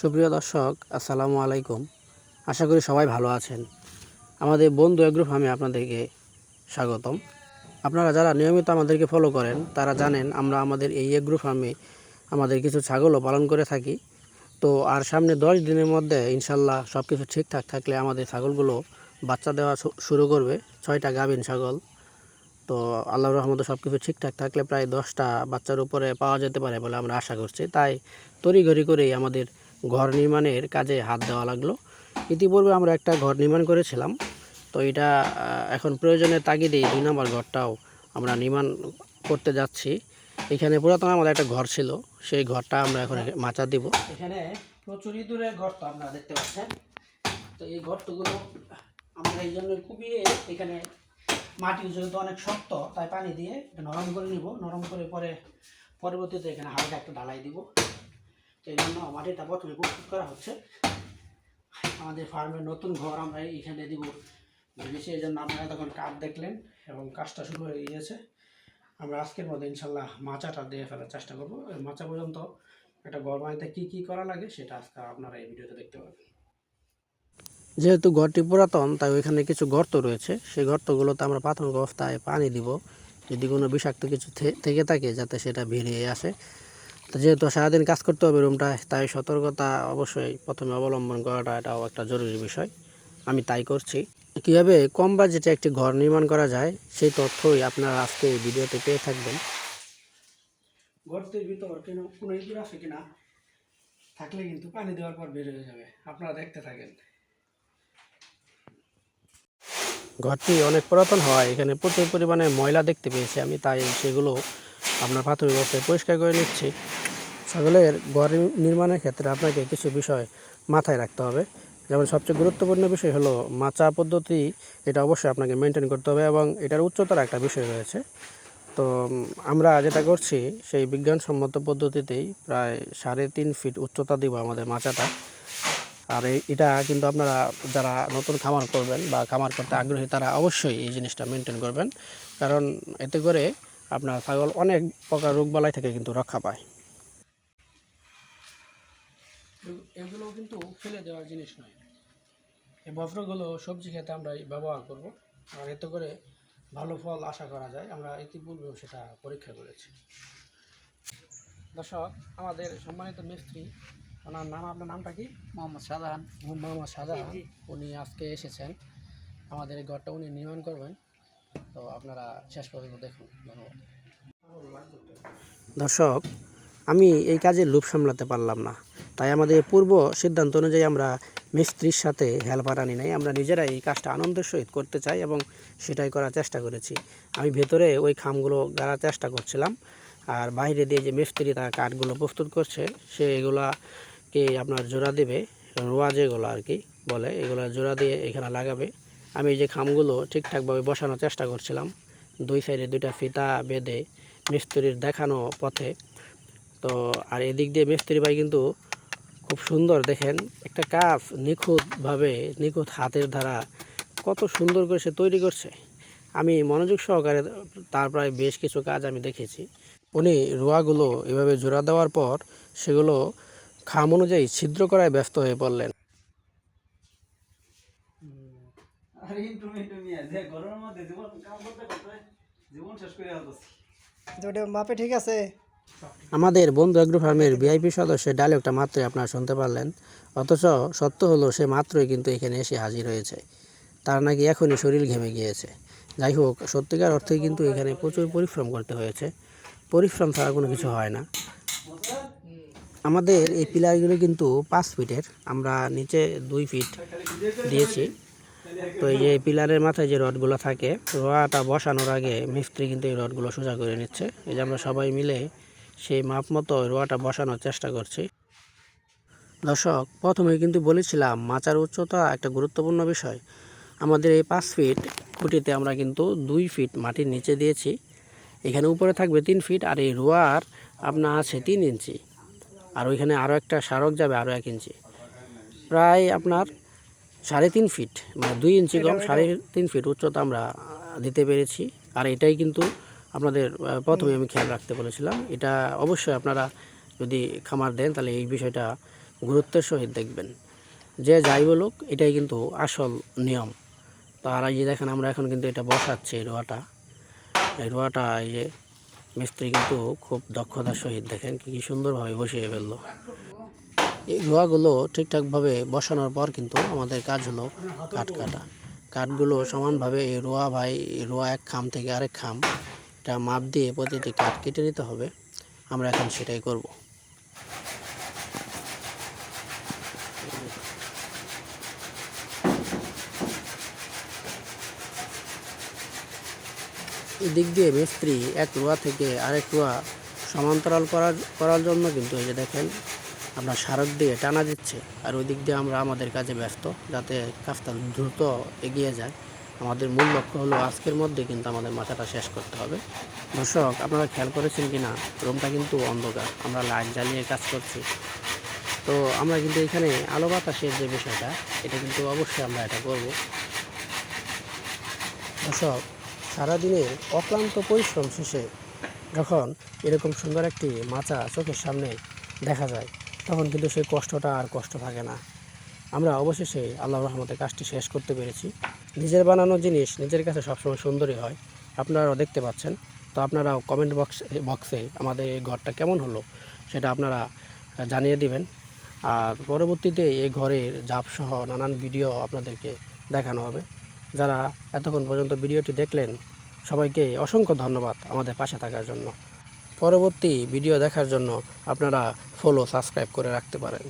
সুপ্রিয় দর্শক, আসসালামু আলাইকুম। আশা করি সবাই ভালো আছেন। আমাদের বন্ধু এগ্রো ফার্মে আপনাদেরকে স্বাগতম। আপনারা যারা নিয়মিত আমাদেরকে ফলো করেন, তারা জানেন আমরা আমাদের এই এগ্রো ফার্মে আমাদের কিছু ছাগলও পালন করে থাকি। তো আর সামনে দশ দিনের মধ্যে ইনশাল্লাহ সব কিছু ঠিকঠাক থাকলে আমাদের ছাগলগুলো বাচ্চা দেওয়া শুরু করবে, ছয়টা গাভিন ছাগল। তো আল্লাহর রহমতে সব কিছু ঠিকঠাক থাকলে প্রায় দশটা বাচ্চার উপরে পাওয়া যেতে পারে বলে আমরা আশা করছি। তাই তড়িঘড়ি করেই আমাদের ঘর নির্মাণের কাজে হাত দেওয়া লাগল। ইতিপূর্বে আমরা একটা ঘর নির্মাণ করেছিলাম। তো এটা এখন প্রয়োজনের তাগিদেই দুই নম্বর ঘরটাও আমরা নির্মাণ করতে যাচ্ছি। এখানে পুরাতন আমাদের একটা ঘর ছিল। সেই ঘরটা আমরা এখন মাচা দিব। এখানে প্রচুর ঘর তো আপনারা দেখতে পাচ্ছেন। তো এই গর্তগুলো আমরা এই জন্য কুপিয়ে এখানে মাটি যেহেতু অনেক শক্ত, তাই পানি দিয়ে নরম করে নিব। নরম করে পরে, পরবর্তীতে এখানে হালকা একটা ঢালাই দিব। তো এই জন্য মাটিটা প্রথমে প্রস্তুত করা হচ্ছে। আমাদের ফার্মের নতুন ঘর আমরা এইখানে দিব। ভেবেছি এই জন্য আপনারা তখন কাঠ দেখলেন এবং কাজটা শুরু হয়ে গিয়েছে। আমরা আজকের মধ্যে ইনশাল্লাহ মাচাটা দিয়ে ফেলার চেষ্টা করব। মাচা পর্যন্ত একটা ঘর বানাইতে কী কী করা লাগে সেটা আজকে আপনারা এই ভিডিওতে দেখতে পাবেন। যেহেতু ঘরটি পুরাতন, তাই ওইখানে কিছু গর্ত রয়েছে। সেই গর্তগুলোতে আমরা প্রাথমিক অবস্থায় পানি দিব। যদি কোনো বিষাক্ত কিছু থেকে থাকে যাতে সেটা বেরিয়ে আসে। তো যেহেতু সারাদিন কাজ করতে হবে রুমটায় তাই সতর্কতা অবশ্যই প্রথমে অবলম্বন করাটা এটাও একটা জরুরি বিষয়। আমি তাই করছি। কীভাবে কম বাজেটে একটি ঘর নির্মাণ করা যায় সেই তথ্যই আপনারা আজকে এই ভিডিওতে পেয়ে থাকবেন। গর্তের ভিতর কোনো ইঁদুর আছে কিনা? থাকলে কিন্তু পানি দেওয়ার পর বের হয়ে যাবে। আপনারা দেখতে থাকেন। ঘরটি অনেক পুরাতন হয় এখানে প্রচুর পরিমাণে ময়লা দেখতে পেয়েছি আমি তাই সেগুলো আপনার প্রাথমিক অবস্থায় পরিষ্কার করে নিচ্ছি। ছাগলের ঘর নির্মাণের ক্ষেত্রে আপনাকে কিছু বিষয় মাথায় রাখতে হবে। যেমন সবচেয়ে গুরুত্বপূর্ণ বিষয় হলো মাচা পদ্ধতি, এটা অবশ্যই আপনাকে মেনটেন করতে হবে এবং এটার উচ্চতার একটা বিষয় রয়েছে। তো আমরা যেটা করছি, সেই বিজ্ঞানসম্মত পদ্ধতিতেই প্রায় সাড়ে তিন ফিট উচ্চতা দিব আমাদের মাচাটা। আর এটা কিন্তু আপনারা যারা নতুন খামার করবেন বা খামার করতে আগ্রহী, তারা অবশ্যই এই জিনিসটা মেনটেন করবেন। কারণ এতে করে আপনার ছাগল অনেক প্রকার রোগবালাই থেকে কিন্তু রক্ষা পায়। এগুলো কিন্তু ফেলে দেওয়ার জিনিস নয়। এই বস্ত্রগুলো সবজি খেতে আমরা ব্যবহার করব। আর এতে করে ভালো ফল আশা করা যায়। আমরা ইতিপূর্বেও সেটা পরীক্ষা করেছি। দর্শক আমাদের সম্মানিত মিস্ত্রি ওনার নাম আপনার নামটা কি? মোহাম্মদ শাহজাহান। মোহাম্মদ শাহজাহান। উনি আজকে এসেছেন। আমাদের এই ঘরটা উনি নির্মাণ করবেন। তো আপনারা শেষ পর্যন্ত দেখুন। ধন্যবাদ। দর্শক, আমি এই কাজে লুপ সামলাতে পারলাম না। তাই আমাদের পূর্ব সিদ্ধান্ত অনুযায়ী আমরা মিস্ত্রির সাথে হেল্পার আনি নাই। আমরা নিজেরাই এই কাজটা আনন্দের সহিত করতে চাই এবং সেটাই করার চেষ্টা করেছি। আমি ভেতরে ওই খামগুলো গাড়ার চেষ্টা করছিলাম আর বাইরে দিয়ে যে মিস্ত্রি তার কাঠগুলো প্রস্তুত করছে সে এগুলাকে আপনার জোড়া দেবে, রোয়া যেগুলো আর কি বলে, এগুলো জোড়া দিয়ে এখানে লাগাবে। আমি যে খামগুলো ঠিকঠাকভাবে বসানোর চেষ্টা করছিলাম, দুই সাইডে দুইটা ফিতা বেঁধে মিস্ত্রির দেখানো পথে। তো আর এদিক দিয়ে মিস্ত্রি ভাই কিন্তু খুব সুন্দর দেখেন, একটা কাজ নিখুঁতভাবে, নিখুঁত হাতের দ্বারা কত সুন্দর করে সে তৈরি করছে। আমি মনোযোগ সহকারে তার প্রায় বেশ কিছু কাজ আমি দেখেছি। উনি রোয়াগুলো এভাবে জোড়া দেওয়ার পর সেগুলো খাম অনুযায়ী ছিদ্র করায় ব্যস্ত হয়ে পড়লেন। আরে ইন্টু ইন্টু মিয়া যে গরমের মধ্যে জীবন কাম করতে করতে জীবন শেষ করে হতেছি ওটা মাপে ঠিক আছে? আমাদের বন্ধু এগ্রো ফার্মের ভিআইপি সদস্যের ডায়লগটা মাত্রই আপনারা শুনতে পারলেন। অথচ সত্য হলো সে মাত্রই কিন্তু এখানে এসে হাজির হয়েছে। তার নাকি এখনই শরীর ঘেমে গিয়েছে। যাই হোক সত্যিকার অর্থে কিন্তু এখানে প্রচুর পরিশ্রম করতে হয়েছে। পরিশ্রম ছাড়া কোনো কিছু হয় না। আমাদের এই পিলারগুলো কিন্তু পাঁচ ফিটের আমরা নিচে দুই ফিট দিয়েছি। তো এই যে পিলারের মাথায় যে রডগুলো থাকে রোয়াটা বসানোর আগে মিস্ত্রি কিন্তু এই রডগুলো সোজা করে নিচ্ছে। এই যে আমরা সবাই মিলে সেই মাপ মতো রোয়াটা বসানোর চেষ্টা করছি। দর্শক, প্রথমে কিন্তু বলেছিলাম মাচার উচ্চতা একটা গুরুত্বপূর্ণ বিষয়। আমাদের এই পাঁচ ফিট খুঁটিতে আমরা কিন্তু দুই ফিট মাটির নিচে দিয়েছি। এখানে উপরে থাকবে তিন ফিট আর এই রোয়ার আপনার আছে তিন ইঞ্চি। আর ওইখানে আরও একটা সারক যাবে আরও এক ইঞ্চি। প্রায় আপনার সাড়ে তিন ফিট মানে দুই ইঞ্চি কম সাড়ে তিন ফিট উচ্চতা আমরা দিতে পেরেছি। আর এটাই কিন্তু আপনাদের প্রথমে আমি খেয়াল রাখতে বলেছিলাম। এটা অবশ্যই আপনারা যদি খামার দেন তাহলে এই বিষয়টা গুরুত্বের সহিত দেখবেন। যে যাই বলুক এটাই কিন্তু আসল নিয়ম। তো আর এই যে দেখেন আমরা এখন কিন্তু এটা বসাচ্ছি এই রোয়াটা। এই রোয়াটা এই যে মিস্ত্রি কিন্তু খুব দক্ষতার সহিত দেখেন কি কি সুন্দরভাবে বসিয়ে ফেলল। এই রোয়াগুলো ঠিকঠাকভাবে বসানোর পর কিন্তু আমাদের কাজ হলো কাঠ কাটা। কাঠগুলো সমানভাবে এই রোয়া ভাই রোয়া এক খাম থেকে আরেক খাম এটা মাপ দিয়ে প্রতিটি কাঠ কেটে নিতে হবে। আমরা এখন সেটাই করব। এদিক দিয়ে মিস্ত্রি এক রোয়া থেকে আরেক রোয়া সমান্তরাল করার করার জন্য কিন্তু এই যে দেখেন আপনার সারক দিয়ে টানা দিচ্ছে আর ওই দিক দিয়ে আমরা আমাদের কাজে ব্যস্ত যাতে কাজটা দ্রুত এগিয়ে যায়। আমাদের মূল লক্ষ্য হলো আজকের মধ্যে কিন্তু আমাদের মাথাটা শেষ করতে হবে। দর্শক, আপনারা খেয়াল করেছেন কি না রুমটা কিন্তু অন্ধকার। আমরা লাইট জ্বালিয়ে কাজ করছি। তো আমরা কিন্তু এখানে আলো বাতাসের যে বিষয়টা, এটা কিন্তু অবশ্যই আমরা এটা করব। দর্শক সারাদিনে অক্লান্ত পরিশ্রম শেষে যখন এরকম সুন্দর একটি মাচা চোখের সামনে দেখা যায় তখন কিন্তু সেই কষ্টটা আর কষ্ট থাকে না। আমরা অবশেষে আল্লাহ রহমতে কাজটি শেষ করতে পেরেছি। নিজের বানানো জিনিস নিজের কাছে সবসময় সুন্দরই হয়। আপনারাও দেখতে পাচ্ছেন। তো আপনারাও কমেন্ট বক্স বক্সে আমাদের এই ঘরটা কেমন হলো সেটা আপনারা জানিয়ে দিবেন। আর পরবর্তীতে এই ঘরের জাপসহ নানান ভিডিও আপনাদেরকে দেখানো হবে। যারা এতক্ষণ পর্যন্ত ভিডিওটি দেখলেন, সবাইকে অসংখ্য ধন্যবাদ আমাদের পাশে থাকার জন্য। পরবর্তী ভিডিও দেখার জন্য আপনারা ফলো সাবস্ক্রাইব করে রাখতে পারেন।